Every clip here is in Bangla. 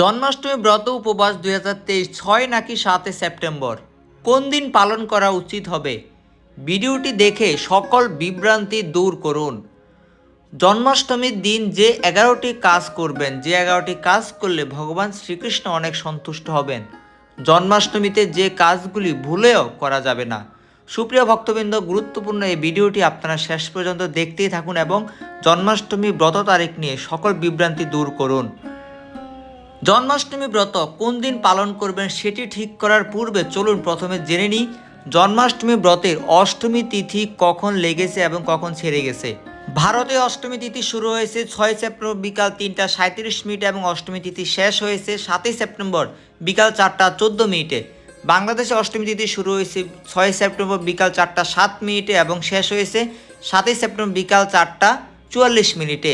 জন্মাষ্টমী ব্রত উপবাস দুই হাজার তেইশ ছয় নাকি সাতে সেপ্টেম্বর? কোন দিন পালন করা উচিত হবে? ভিডিওটি দেখে সকল বিভ্রান্তি দূর করুন। জন্মাষ্টমীর দিন যে এগারোটি কাজ করবেন, যে এগারোটি কাজ করলে ভগবান শ্রীকৃষ্ণ অনেক সন্তুষ্ট হবেন। জন্মাষ্টমীতে যে কাজগুলি ভুলেও করা যাবে না। সুপ্রিয় ভক্তবৃন্দ, গুরুত্বপূর্ণ এই ভিডিওটি আপনারা শেষ পর্যন্ত দেখতেই থাকুন এবং জন্মাষ্টমী ব্রত তারিখ নিয়ে সকল বিভ্রান্তি দূর করুন। জন্মাষ্টমী ব্রত কোন দিন পালন করবেন সেটি ঠিক করার পূর্বে চলুন প্রথমে জেনে নিই, জন্মাষ্টমী ব্রতের অষ্টমী তিথি কখন লেগেছে এবং কখন ছেড়ে গেছে। ভারতে অষ্টমী তিথি শুরু হয়েছে ছয় সেপ্টেম্বর বিকাল তিনটা সাঁত্রিশ মিনিট এবং অষ্টমী তিথি শেষ হয়েছে সাতই সেপ্টেম্বর বিকাল চারটা চোদ্দ মিনিটে। বাংলাদেশে অষ্টমী তিথি শুরু হয়েছে ছয় সেপ্টেম্বর বিকাল চারটা সাত মিনিটে এবং শেষ হয়েছে সাতই সেপ্টেম্বর বিকাল চারটা চুয়াল্লিশ মিনিটে।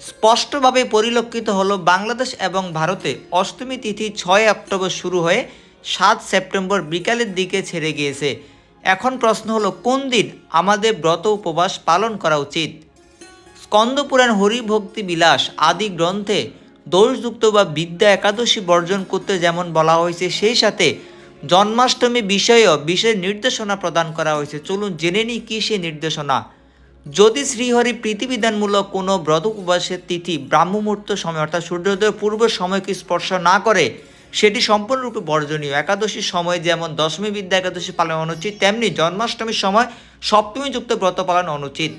স্পষ্টভাবে পরিলক্ষিত হল বাংলাদেশ এবং ভারতে অষ্টমী তিথি ছয় অক্টোবর শুরু হয়ে সাত সেপ্টেম্বর বিকালের দিকে ছেড়ে গিয়েছে। এখন প্রশ্ন হলো, কোন দিন আমাদের ব্রত উপবাস পালন করা উচিত? স্কন্দপুরাণ হরিভক্তি বিলাস আদি গ্রন্থে দোষযুক্ত বা বিদ্যা একাদশী বর্জন করতে যেমন বলা হয়েছে, সেই সাথে জন্মাষ্টমী বিষয়েও বিশেষ নির্দেশনা প্রদান করা হয়েছে। চলুন জেনে নিই কী সেই নির্দেশনা। যদি শ্রীহরি প্রীতিবিধানমূলক কোনো ব্রত উপবাসের তিথি ব্রাহ্মমূর্ত সময় অর্থাৎ সূর্যোদয়ের পূর্ব সময়কে স্পর্শ না করে, সেটি সম্পূর্ণরূপে বর্জনীয়। একাদশীর সময় যেমন দশমী বিদ্যা একাদশী পালন অনুচিত, তেমনি জন্মাষ্টমীর সময় সপ্তমী যুক্ত ব্রত পালন অনুচিত।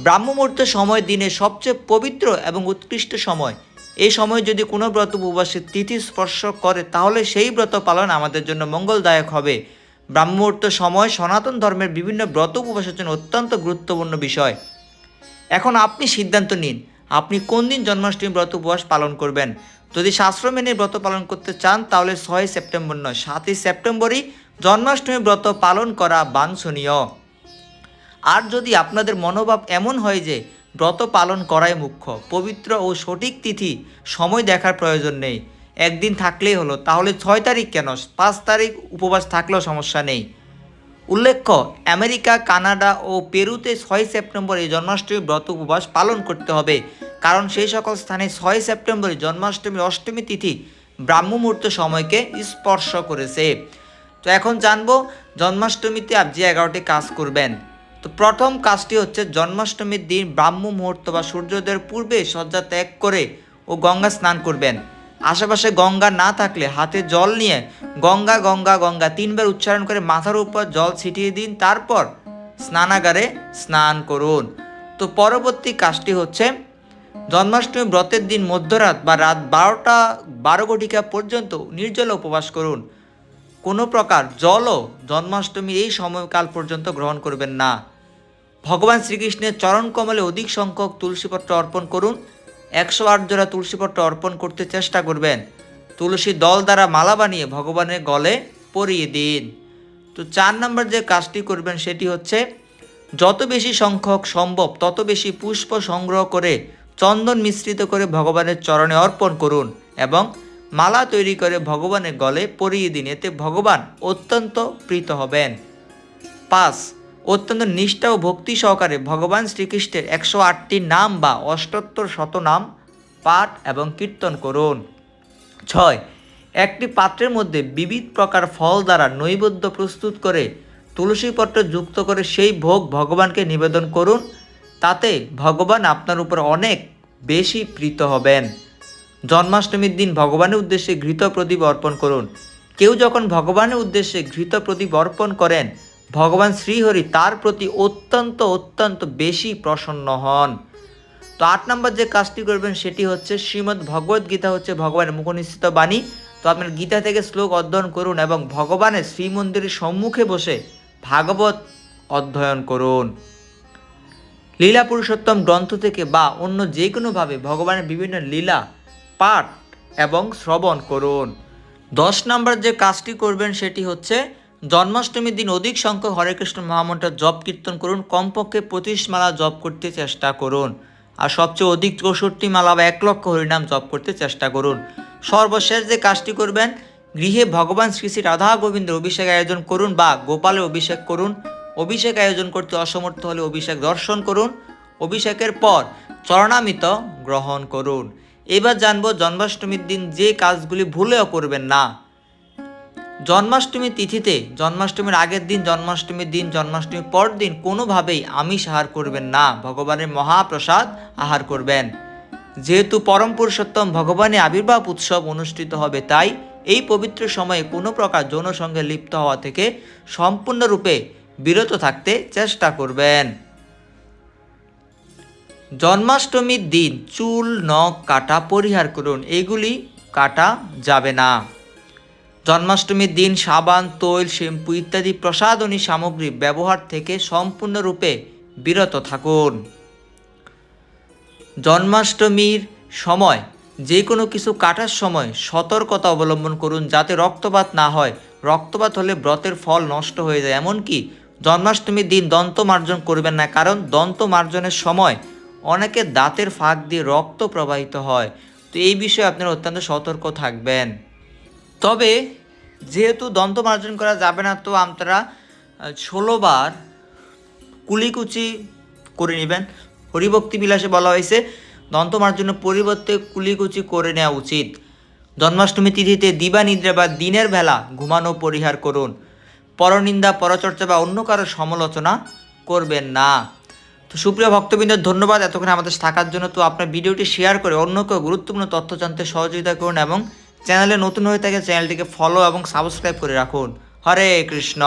ব্রাহ্মমূর্ত সময় দিনে সবচেয়ে পবিত্র এবং উৎকৃষ্ট সময়। এই সময় যদি কোনো ব্রত উপবাসের তিথি স্পর্শ করে, তাহলে সেই ব্রত পালন আমাদের জন্য মঙ্গলদায়ক হবে। ব্রাহ্মমূর্ত সময় সনাতন ধর্মের বিভিন্ন ব্রত উপবাসের জন্য অত্যন্ত গুরুত্বপূর্ণ বিষয়। এখন আপনি সিদ্ধান্ত নিন, আপনি কোন দিন জন্মাষ্টমী ব্রত উপবাস পালন করবেন? যদি শাস্ত্র মেনে ব্রত পালন করতে চান, তাহলে ছয় সেপ্টেম্বর নয়, সাতই সেপ্টেম্বরই জন্মাষ্টমী ব্রত পালন করা বাঞ্ছনীয়। আর যদি আপনাদের মনোভাব এমন হয় যে ব্রত পালন করাই মুখ্য, পবিত্র ও সঠিক তিথি সময় দেখার প্রয়োজন নেই একদিন থাকলেই হলো। তাহলে ছয় তারিখ কেন? পাঁচ তারিখ উপবাস থাকলেও সমস্যা নেই। উল্লেখ্য, আমেরিকা, কানাডা ও পেরুতে ছয় সেপ্টেম্বর জন্মাষ্টমী ব্রত উপবাস পালন করতে হবে। কারণ সেই সকল স্থানে ছয় সেপ্টেম্বরে জন্মাষ্টমী অষ্টমী তিথি ব্রাহ্মমূর্ত সময়কে স্পর্শ করেছে। তো এখন জানব জন্মাষ্টমীতে আপনি এগারোটি কাজ করবেন। তো প্রথম কাজটি হচ্ছে জন্মাষ্টমীর দিন ব্রাহ্ম মুহূর্ত বা সূর্যোদয়ের পূর্বে শয্যা ত্যাগ করে ও গঙ্গা স্নান করবেন। আশেপাশে গঙ্গা না থাকলে হাতে জল নিয়ে গঙ্গা গঙ্গা গঙ্গা তিনবার উচ্চারণ করে মাথার উপর জল ছিটিয়ে দিন, তারপর স্নানাগারে স্নান করুন। তো পরবর্তী কাজটি হচ্ছে জন্মাষ্টমী ব্রতের দিন মধ্যরাত বা রাত বারোটা বারো ঘটিকা পর্যন্ত নির্জল উপবাস করুন। কোনো প্রকার জলও জন্মাষ্টমীর এই সময়কাল পর্যন্ত গ্রহণ করবেন না। ভগবান শ্রীকৃষ্ণের চরণ কমলে অধিক সংখ্যক তুলসীপত্র অর্পণ করুন। একশো আট জোড়া তুলসীপত্র অর্পণ করতে চেষ্টা করবেন। তুলসী দল দ্বারা মালা বানিয়ে ভগবানের গলে পরিয়ে দিন। তো চার নম্বর যে কাজটি করবেন সেটি হচ্ছে, যত বেশি সংখ্যক সম্ভব, তত বেশি পুষ্প সংগ্রহ করে, চন্দন মিশ্রিত করে ভগবানের চরণে অর্পণ করুন এবং মালা তৈরি করে ভগবানের গলে পরিয়ে দিন। এতে ভগবান অত্যন্ত প্রীত হবেন। পাঁচ অত্যন্ত নিষ্ঠা ও ভক্তি সহকারে ভগবান শ্রীকৃষ্ণের একশো আটটি নাম বা অষ্টোত্তর শতনাম পাঠ এবং কীর্তন করুন। ছয়, একটি পাত্রের মধ্যে বিবিধ প্রকার ফল দ্বারা নৈবেদ্য প্রস্তুত করে তুলসীপত্র যুক্ত করে সেই ভোগ ভগবানকে নিবেদন করুন, তাতে ভগবান আপনার উপর অনেক বেশি প্রীত হবেন। জন্মাষ্টমীর দিন ভগবানের উদ্দেশ্যে ঘৃত প্রদীপ অর্পণ করুন। কেউ যখন ভগবানের উদ্দেশ্যে ঘৃত প্রদীপ অর্পণ করেন ভগবান শ্রীহরি তার প্রতি অত্যন্ত অত্যন্ত বেশি প্রসন্ন হন। তো আট নম্বর যে কাজটি করবেন সেটি হচ্ছে শ্রীমদ্ ভগবদ গীতা হচ্ছে ভগবানের মুখনিশ্চিত বাণী। তো আপনার গীতা থেকে শ্লোক অধ্যয়ন করুন এবং ভগবানের শ্রীমন্দিরের সম্মুখে বসে ভাগবত অধ্যয়ন করুন। লীলা পুরুষোত্তম গ্রন্থ থেকে বা অন্য যে কোনোভাবে ভগবানের বিভিন্ন লীলা, পাঠ এবং শ্রবণ করুন। দশ নম্বর যে কাজটি করবেন সেটি হচ্ছে জন্মাষ্টমীর দিন অধিক সংখ্যক হরে কৃষ্ণ মহামন্ত্র জপ কীর্তন করুন, কমপক্ষে পঁচিশ মালা জপ করতে চেষ্টা করুন। আর সবচেয়ে অধিক চৌষট্টি মালা বা এক লক্ষ হরিনাম জপ করতে চেষ্টা করুন। সর্বশেষ যে কাজটি করবেন, গৃহে ভগবান শ্রী শ্রী রাধা গোবিন্দের অভিষেক আয়োজন করুন বা গোপালের অভিষেক করুন। অভিষেক আয়োজন করতে অসমর্থ হলে অভিষেক দর্শন করুন। অভিষেকের পর চরণামিত গ্রহণ করুন। এবার জানব জন্মাষ্টমীর দিন যে কাজগুলি ভুলেও করবেন না। জন্মাষ্টমীর তিথিতে, জন্মাষ্টমীর আগের দিন, জন্মাষ্টমীর দিন, জন্মাষ্টমীর পর দিন কোনোভাবেই আমিষ আহার করবেন না। ভগবানের মহাপ্রসাদ আহার করবেন। যেহেতু পরম পুরুষোত্তম ভগবানের আবির্ভাব উৎসব অনুষ্ঠিত হবে, তাই এই পবিত্র সময়ে কোনো প্রকার যৌন সঙ্গে লিপ্ত হওয়া থেকে সম্পূর্ণরূপে বিরত থাকতে চেষ্টা করবেন। জন্মাষ্টমীর দিন চুল, নখ, কাটা পরিহার করুন। এগুলি কাটা যাবে না। জন্মাষ্টমীর দিন সাবান, তৈল, শ্যাম্পু ইত্যাদি প্রসাধনী সামগ্রী ব্যবহার থেকে সম্পূর্ণরূপে বিরত থাকুন। জন্মাষ্টমীর সময় যে কোনো কিছু কাটার সময় সতর্কতা অবলম্বন করুন যাতে রক্তপাত না হয়। রক্তপাত হলে ব্রতের ফল নষ্ট হয়ে যায়। এমনকি জন্মাষ্টমীর দিন দন্ত মার্জন করবেন না, কারণ দন্ত মার্জনের সময় অনেকের দাঁতের ফাঁক দিয়ে রক্ত প্রবাহিত হয়। তো এই বিষয়ে আপনারা অত্যন্ত সতর্ক থাকবেন। তবে যেহেতু দন্ত মার্জন করা যাবে না, তো আপনারা ষোলোবার কুলিকুচি করে নেবেন। হরিভক্তি বিলাসে বলা হয়েছে, দন্ত মার্জনের পরিবর্তে কুলিকুচি করে নেওয়া উচিত। জন্মাষ্টমী তিথিতে দিবা নিদ্রা বা দিনের বেলা ঘুমানো পরিহার করুন। পরনিন্দা, পরচর্চা বা অন্য কারও সমালোচনা করবেন না। তো সুপ্রিয় ভক্তবৃন্দ, ধন্যবাদ এতক্ষণ আমাদের থাকার জন্য। তো আপনার ভিডিওটি শেয়ার করে অন্য কেউ গুরুত্বপূর্ণ তথ্য জানতে সহযোগিতা করুন এবং চ্যানেলে নতুন হয়ে থাকে চ্যানেলটিকে ফলো এবং সাবস্ক্রাইব করে রাখুন। হরে কৃষ্ণ।